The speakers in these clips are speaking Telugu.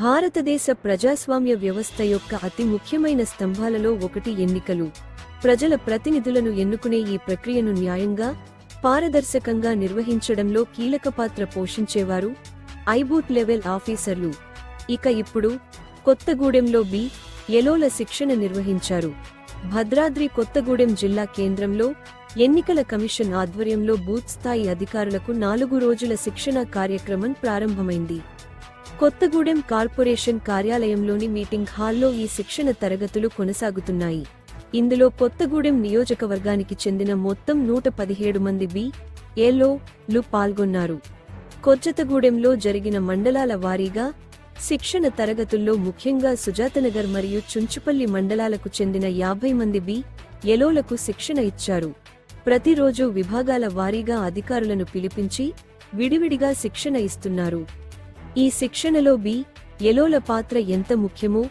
భారతదేశ ప్రజాస్వామ్య వ్యవస్థ యొక్క అతి ముఖ్యమైన స్తంభాలలో ఒకటి ఎన్నికలు. ప్రజల ప్రతినిధులను ఎన్నుకునే ఈ ప్రక్రియను న్యాయంగా పారదర్శకంగా నిర్వహించడంలో కీలక పాత్ర పోషించేవారు ఐబూత్ లెవెల్ ఆఫీసర్లు. ఇక ఇప్పుడు కొత్తగూడెంలో బి. ఎలోల శిక్షణ నిర్వహించారు. భద్రాద్రి కొత్తగూడెం జిల్లా కేంద్రంలో ఎన్నికల కమిషన్ ఆధ్వర్యంలో బూత్ స్థాయి అధికారులకు నాలుగు రోజుల శిక్షణ కార్యక్రమం ప్రారంభమైంది. కొత్తగూడెం కార్పొరేషన్ కార్యాలయంలోని మీటింగ్ హాల్లో ఈ శిక్షణ తరగతులు కొనసాగుతున్నాయి. ఇందులో కొత్తగూడెం నియోజకవర్గానికి చెందిన మొత్తం నూట పదిహేడు మంది బి ఏలో లు పాల్గొన్నారు. కొచ్చతగూడెంలో జరిగిన మండలాల వారీగా శిక్షణ తరగతుల్లో ముఖ్యంగా సుజాతనగర్ మరియు చుంచుపల్లి మండలాలకు చెందిన యాభై మంది బి ఎలోలకు శిక్షణ ఇచ్చారు. ప్రతిరోజు విభాగాల వారీగా అధికారులను పిలిపించి విడివిడిగా శిక్షణ ఇస్తున్నారు. ఈ శిక్షణలో బి ఎలోల పాత్ర ఎంత ముఖ్యమో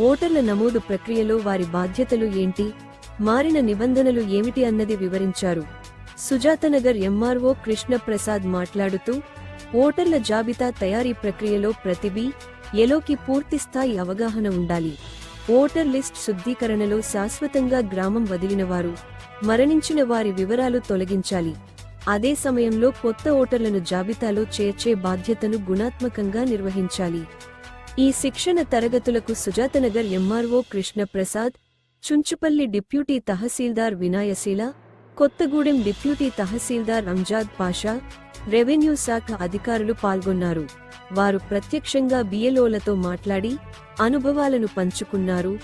ఓటర్ల నమోదు ప్రక్రియలో వారి బాధ్యతలు ఏంటి మారిన నిబంధనలు ఏమిటి అన్నది వివరించారు. సుజాతనగర్ ఎంఆర్ఓ కృష్ణప్రసాద్ మాట్లాడుతూ ఓటర్ల జాబితా తయారీ ప్రక్రియలో ప్రతి బి ఎలోకి పూర్తిస్థాయి అవగాహన ఉండాలి. ఓటర్ లిస్ట్ శుద్ధీకరణలో శాశ్వతంగా గ్రామం వదిలినవారు మరణించిన వారి వివరాలు తొలగించాలి. అదే సమయంలో కొత్త ఓటర్లను జాబితాలో చేర్చే బాధ్యతను గుణాత్మకంగా నిర్వహించాలి. ఈ శిక్షణ తరగతులకు సుజాతనగర్ ఎంఆర్ఓ కృష్ణప్రసాద్ చుంచుపల్లి డిప్యూటీ తహసీల్దార్ వినాయశీల కొత్తగూడెం డిప్యూటీ తహసీల్దార్ అంజాద్ పాషా రెవెన్యూ శాఖ అధికారులు పాల్గొన్నారు. వారు ప్రత్యక్షంగా బిఎల్ఓలతో మాట్లాడి అనుభవాలను పంచుకున్నారు.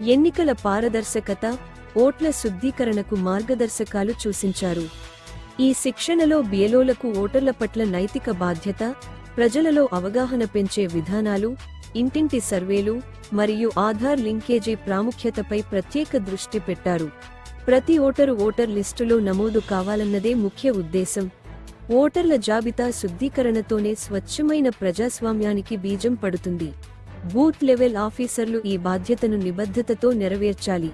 ఎన్నికల పారదర్శకత ఓట్ల శుద్ధీకరణకు మార్గదర్శకాలు సూచించారు ఈ శిక్షణలో బియలోలకు ఓటర్ల పట్ల నైతిక బాధ్యత ప్రజలలో అవగాహన పెంచే విధానాలు ఇంటింటి సర్వేలు మరియు ఆధార్ లింకేజీ ప్రాముఖ్యతపై ప్రత్యేక దృష్టి పెట్టారు. ప్రతి ఓటరు ఓటర్ లిస్టులో నమోదు కావాలన్నదే ముఖ్య ఉద్దేశం. ఓటర్ల జాబితా శుద్ధీకరణతోనే స్వచ్ఛమైన ప్రజాస్వామ్యానికి బీజం పడుతుంది. బూత్ లెవెల్ ఆఫీసర్లు ఈ బాధ్యతను నిబద్ధతతో నెరవేర్చాలి.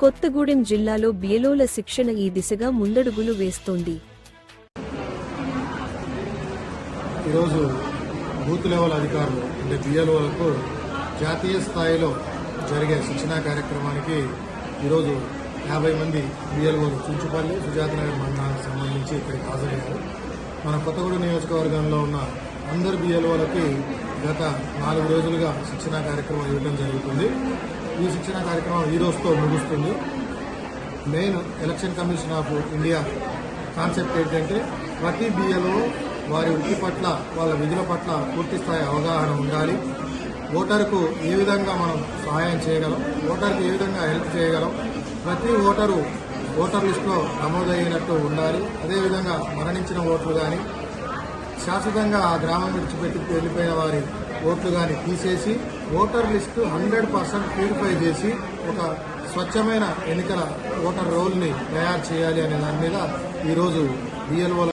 కొత్తగూడెం జిల్లాలో బియలోల శిక్షణ ఈ దిశగా ముందడుగులు వేస్తోంది. ఈరోజు బూత్ లెవెల్ అధికారులు అంటే బిఎల్ఓలకు జాతీయ స్థాయిలో జరిగే శిక్షణా కార్యక్రమానికి ఈరోజు యాభై మంది బిఎల్ఓలు చుంచుపల్లి సుజాతనగర్ మండలానికి సంబంధించి ఇక్కడికి హాజరయ్యారు. మన కొత్తగూడెం నియోజకవర్గంలో ఉన్న అందరు బిఎల్ఓలకి గత నాలుగు రోజులుగా శిక్షణా కార్యక్రమం ఇవ్వడం జరుగుతుంది. ఈ శిక్షణ కార్యక్రమం ఈ రోజుతో ముగుస్తుంది. Main election commission of India concept ఏంటంటే ప్రతి బిఏలో వారి వృత్తి పట్ల వాళ్ళ విధుల పట్ల పూర్తి స్థాయి అవగాహన ఉండాలి. ఓటరుకు ఏ విధంగా మనం సహాయం చేయగలం ఓటర్కి ఏ విధంగా హెల్ప్ చేయగలం ప్రతి ఓటరు ఓటర్ లిస్టులో నమోదయ్యినట్టు ఉండాలి. అదేవిధంగా మరణించిన ఓట్లు కానీ శాశ్వతంగా ఆ గ్రామం విడిచిపెట్టి వెళ్ళిపోయిన వారి ఓట్లు కానీ తీసేసి voter list hundred percent purify చేసి ఒక స్వచ్ఛమైన ఎన్నికల ఓటర్ రోల్ని తయారు చేయాలి అనే దాని మీద ఈరోజు బిఎల్ఓ